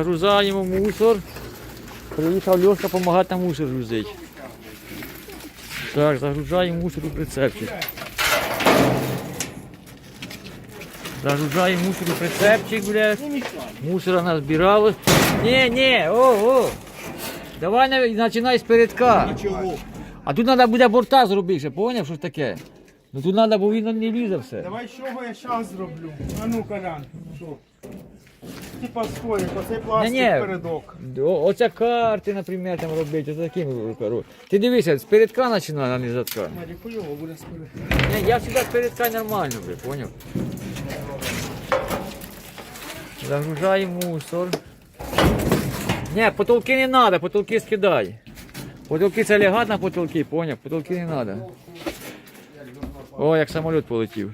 Загрузаємо мусор. Приїхав Льошка допомагати на мусор грузити. Так, загружаємо мусор у прицепчик. Загружаємо мусор у прицепчик, блядь. Мусора назбирали. Ні, ні, ого. Давай починай з передка. А тут треба буде борта зробити, ще, поняв, що ж таке? Ну тут треба, бо він не влізе все. Давай чого я зараз зроблю? А ну Колян, що? Типа стоїть, оцей пластик Ні-ні. передок. О, оце карти, наприклад, там робити, оце такими руками. Ти дивися, з передка починай, а не з задка. Марі, хуйово буде спорити. Ні, я з передка нормально, бля, поняв? Загружаємо мусор. Ні, потолки не треба, потолки скидай. Потолки це лягать на потолки, поняв? Потолки не треба. О, як самоліт полетів.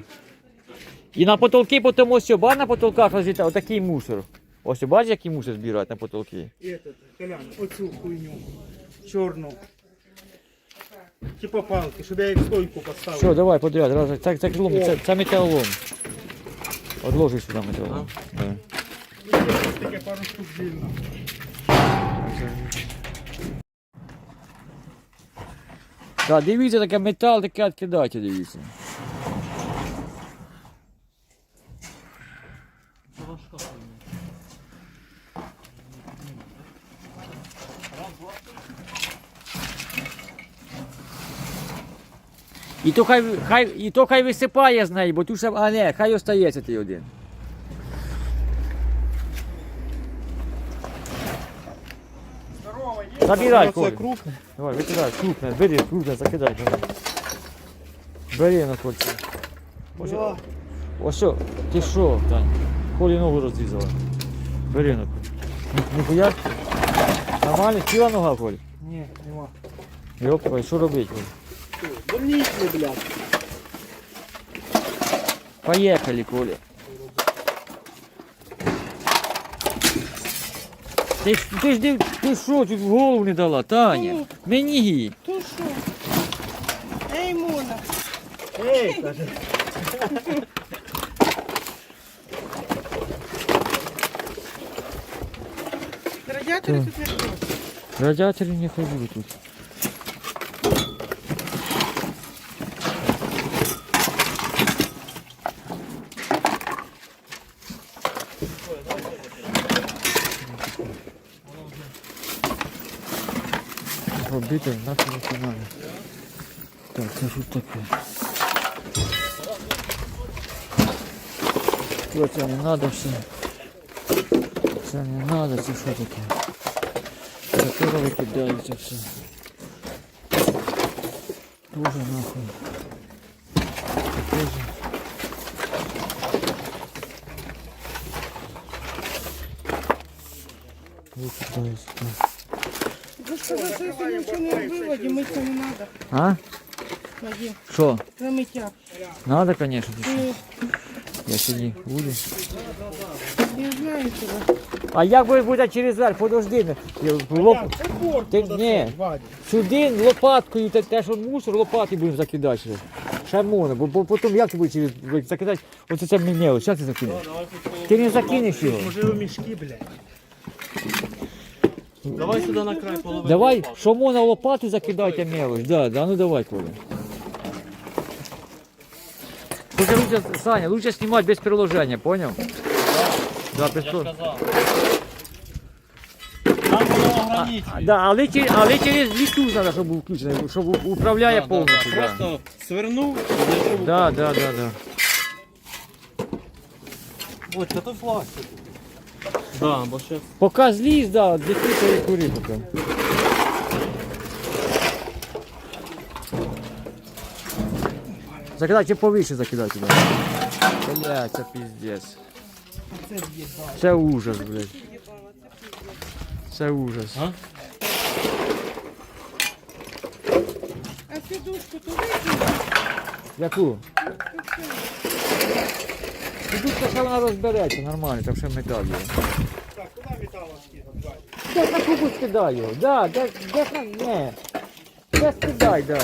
І на потолки потім ось сьо, на потолках лежить отакий мусор. Ось бачиш, який мусор збирають на потолки. І этот, Колян, оцю хуйню. Чорну. Типа палки, щоб я їх в стойку поставив. Все, давай подряд. Раз, це, це, лом, це, це металолом. Одложи сюди металолом. Да. Щось таке пару штук вільно. Так, дивіться, таке метал, таке відкидайте, дивіться. І то хай, хай, і то хай висипає з неї, бо тут ще, а не, хай остається ти один. Забирай, Коля. крупне. Давай, викидай, крупне, бери, крупне, закидай. Давай. Бери на. Ось, Да. ось що, ти що, Тань? Колі ногу розрізала. Бери на кольця. Ніхуя? Нормально, ціла нога, Коль? Ні, нема. Йопай, що робити, Коль? Верніть ви, блядь. Поїхали, Коля. Ти, ж- ти ж див- ти що, чуть в голову не дала, Таня? Мені. То що? Ей, Мона, Ей, каже. радіатори тут не ходять. Радіаторів не ходили тут. Побити, нахуй не знаю. Так, це що таке? Що це не треба все? Це не треба, це що таке? Которого викидається все. Тоже нахуй. Тоже. Викидається. Ви сказали, що я нічого не робила, і не треба. А? Вадим, Що? за миття. Надо, конечно. ти що? Я сьогодні буду. я знаю тебе. А як ви буде через верх? Подожди. я Лоп... Ти- ні. Сюди лопаткою, те, те, що мусор, лопати будемо закидати. ще. Ще можна, бо, бо потім як ти будеш через верх закидати? Оце це мені, ось як ти закинеш? Ти не закинеш його. Можливо, мішки, блядь. Давай сюди на край половину. Давай, що можна лопату закидайте мелочь. Да, да, ну давай, Коля. Только лучше, Саня, лучше снимать без приложения, понял? Да, без Я ж казав. Там воно ограничує. Да, але, через, але через Bluetooth надо, щоб був включений, щоб управляє Да, да, повністю. да. Да, Просто свернув, зайшов. да, да, да, да. Ось, це пластик. Да, бо ще Поки зліз, да, дефіка і кури поки. Закидай, чи повише закидай туди. Бля, це піздець. Це ужас, блядь. Це ужас. А? А сидушку туди. Яку? Сидушка ще вона розбереться, нормально, там ще метал є. Так, куди металом скидати, Вадик? Де на кубу скидай його? Да, де, де, на- не. Де скидай, да.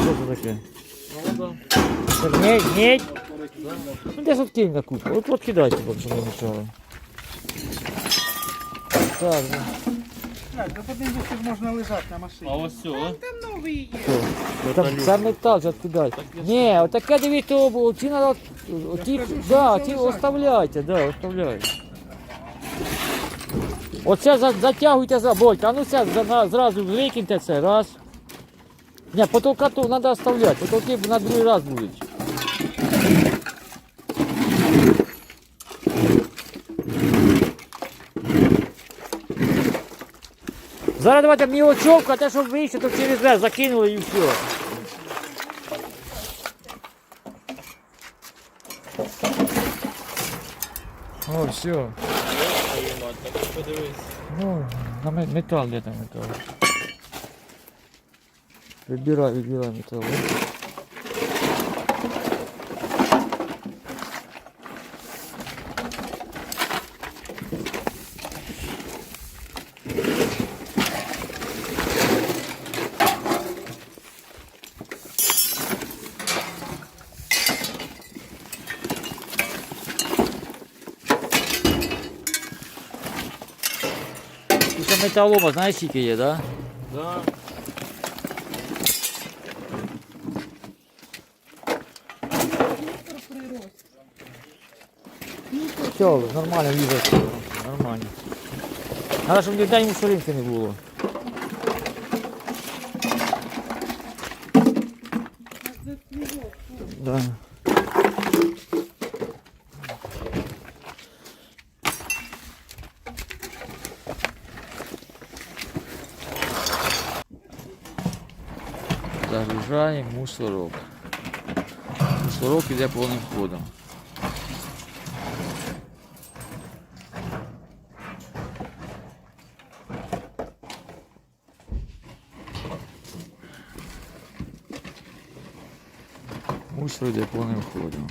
Що це таке? Ну, да. Медь. Ну десь от кинь на кучу. От от кидайте, бо щоб не мішало. Так, ну, Блядь, да подивись, тут можна лежати на машині. А ось все? Там новые є. Ну, Там сам метал же откидай. Ні, отаке дивіться, о, ці надо, оті, да, ті оставляйте, да, оставляйте. Оце за- затягуйте за Бодька, а ну це за- на- зразу викиньте це, раз. Ні, потолка то треба оставляти, потолки на другий раз будуть. Зараз давайте мілочовку, а те, щоб вийшло, то через лес закинули і все. О, все. Ну, на ме- металл, де там металл? Вибирай, вибирай металл. Металома, знаєш, скільки є, да? Да. Все, нормально віза. Нормально. Надо, щоб ніде мусоринки не було. Да. Загружаємо мусорок. Мусорок іде повним ходом. Мусор йде повним ходом.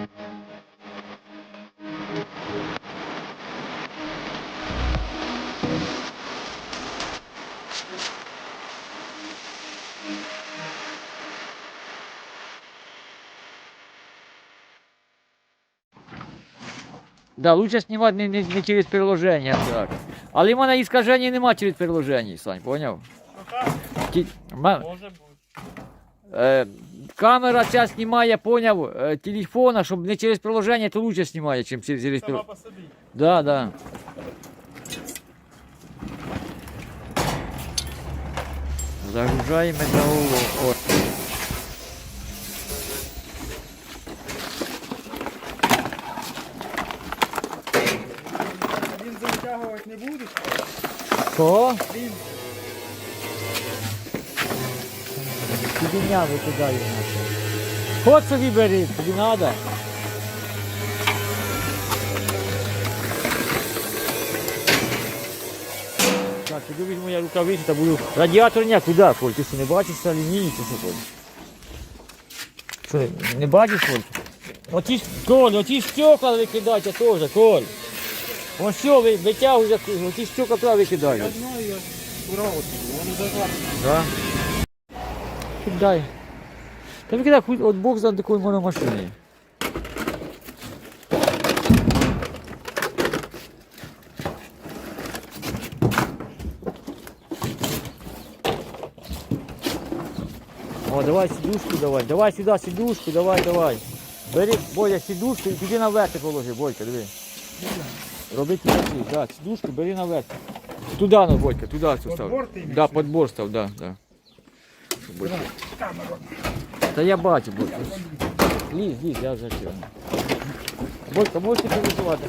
Да, лучше снимать не, не, не через приложення, так. Але в мене іскаження нема через приложення, Сань, поняв? Ті- ма- Може бути. е, камера ця знімає, поняв, е, телефона, щоб не через приложення, то лучше знімає, чим через, через Сама приложення. по собі. Да, да. Загружаємо металолом. О. Він затягувати не буде. Що? Він Підняв викидаю. Ход собі бери, тобі треба. Так, піду візьму я рукавиці та буду. Радіатор ні, куди, Коль? Ти що не бачиш це лінії, чи що Коль? Що, не- бачиш, Коль? Оті, ж- Коль, оті стекла викидайте теж, Коль. Ось що, ви, витягуй, оті стекла туди викидають. одної уроки, воно зажати. Да? Кидай. Та викидай, хуй- от Бог за такою можна машині. О, давай сидушку давай. Давай сюди сидушку, давай, давай. Бери, Бодя, сидушку і піди наверх ти положи, Бодька, диви. Роби такі, да, сидушку бери наверх. Туди, ну, Бодька, туди став. Да, подбор став, да, да. Бодька. Та я бачу, Бодька. Лізь, лізь, я вже чого. Бодька, можеш ти висувати?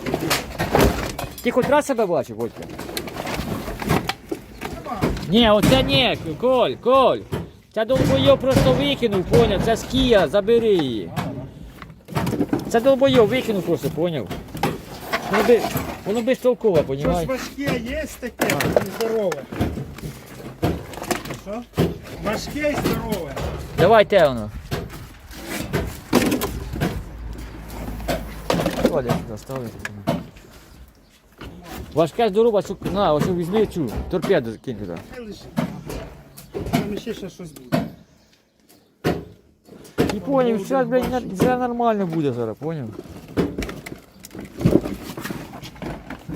Ти хоч раз себе бачив, Бодька? Ні, оце ні, Коль, Коль. Це долбойов просто викинув, поняв, це скія, забери її. Це долбойов викинув просто, поняв. Воно, би, воно безтолкове, понімаєш? важке є таке, здорове. Що? Важке і здорове. Давай те воно. Оля, стави. Важка здорова, що- на, ось візьми цю, торпеду кинь туди. Хай лежить. Там ще ще щось буде. І поняв, все, блядь, на- все нормально буде зараз, поняв?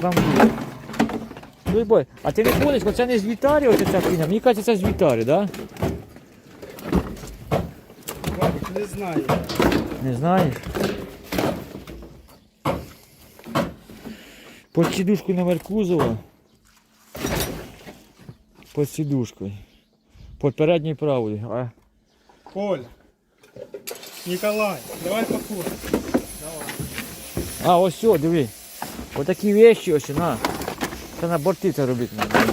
Там буде. Ой, а ти не ходиш, оце не з Вітарі, оце ця хуйня? Мені кажеться, це з Вітарі, да? Не знаю. Не знаєш? Под сидушку номер кузова. Под сидушкою. Под передньою правою. А? Коля. Николай, давай покурим. А, ось все, диви. Отакі вещи ось, на. Це на борти це робити треба.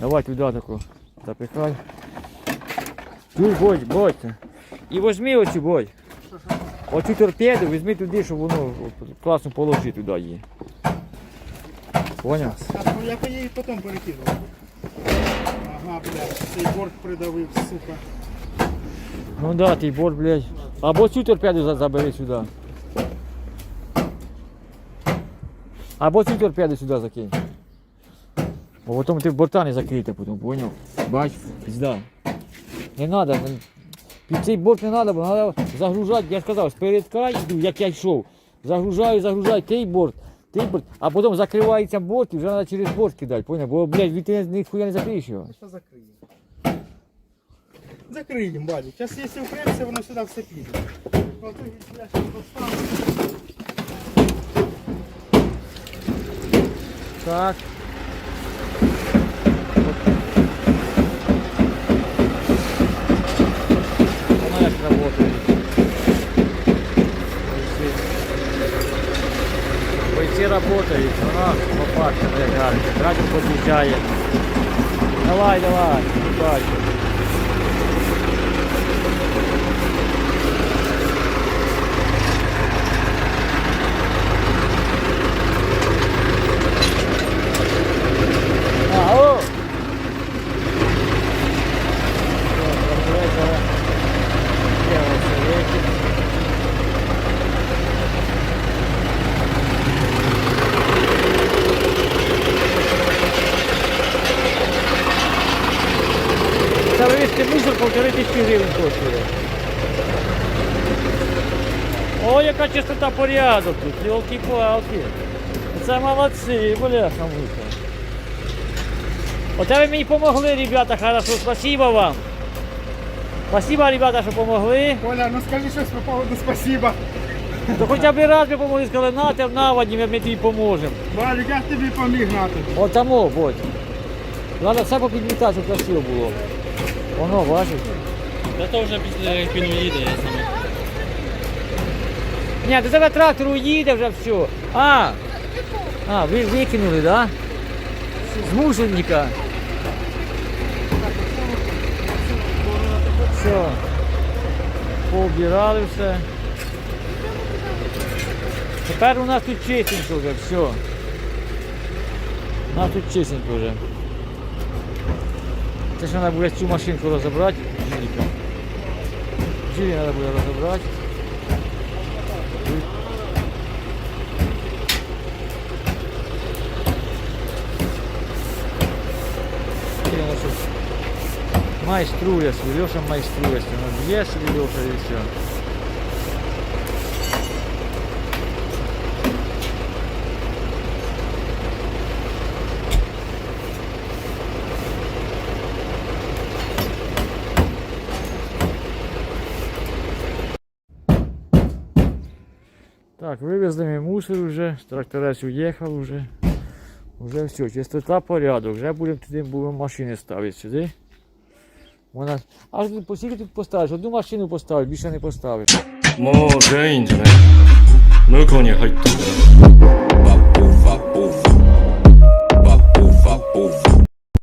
Давай туди таку запихай. Тут бодь, бодь. І возьми оцю бодь. Оцю торпеду візьми туди, щоб воно класно положи туди її. Поняв? Ну, я по її потім перекидував. Ага, блядь, цей борт придавив, сука. Ну да, ти борт, блядь. Або цю торпеду забери сюди. Або цю торпеду сюди закинь. Бо потім ти борта не закрити потім, поняв? Бач, пізда. Не треба, під цей борт не треба, бо треба загружати, я ж казав, спередка йду, як я йшов. Загружаю, загружаю той борт, той борт, а потім закривається борт і вже треба через борт кидати, поняв? Бо, блядь, ти ніхуя не закриєш його. Що закриємо? Закриємо, Вадик. Зараз, якщо укремся, воно сюди все піде. Так. Она як работает. Бойцы. Работают. Она лопатка лежать. Радио подъезжает. Давай, давай. Давай. Мусор полтори тисячі гривень коштує. О, яка чистота порядок тут, елки-палки. Це молодці, бляха муха. Оце ви мені помогли, ребята, хорошо, спасибо вам. Спасибо, ребята, що помогли. Коля, ну скажи щось по поводу спасибо. То хоча б раз ви помогли, сказали, на, ти на, Вадим, ми тобі поможемо. Вадик, я тобі поміг на. От тому, будь. Треба все попідмітати, щоб красиво було. Воно, бачиш? Та то вже після як він уїде, я саме. Ні, до тебе трактор уїде вже все. А, а ви викинули, так? Да? З мусорника. Все. Пообирали все. Тепер у нас тут чистенько вже, все. У нас тут чистенько вже. Це ж треба буде цю машинку розібрати. Жіліка. Жілі треба буде розібрати. майструє собі, Льоша майструє собі. Ну, б'є собі Льоша і все. Так, вивезли ми мусор вже, тракторець уїхав вже. Уже все, чистота порядок, вже будемо туди будемо машини ставити сюди. Вона... Аж по скільки тут поставиш, одну машину поставиш, більше не поставиш. Ну коні, хай тут.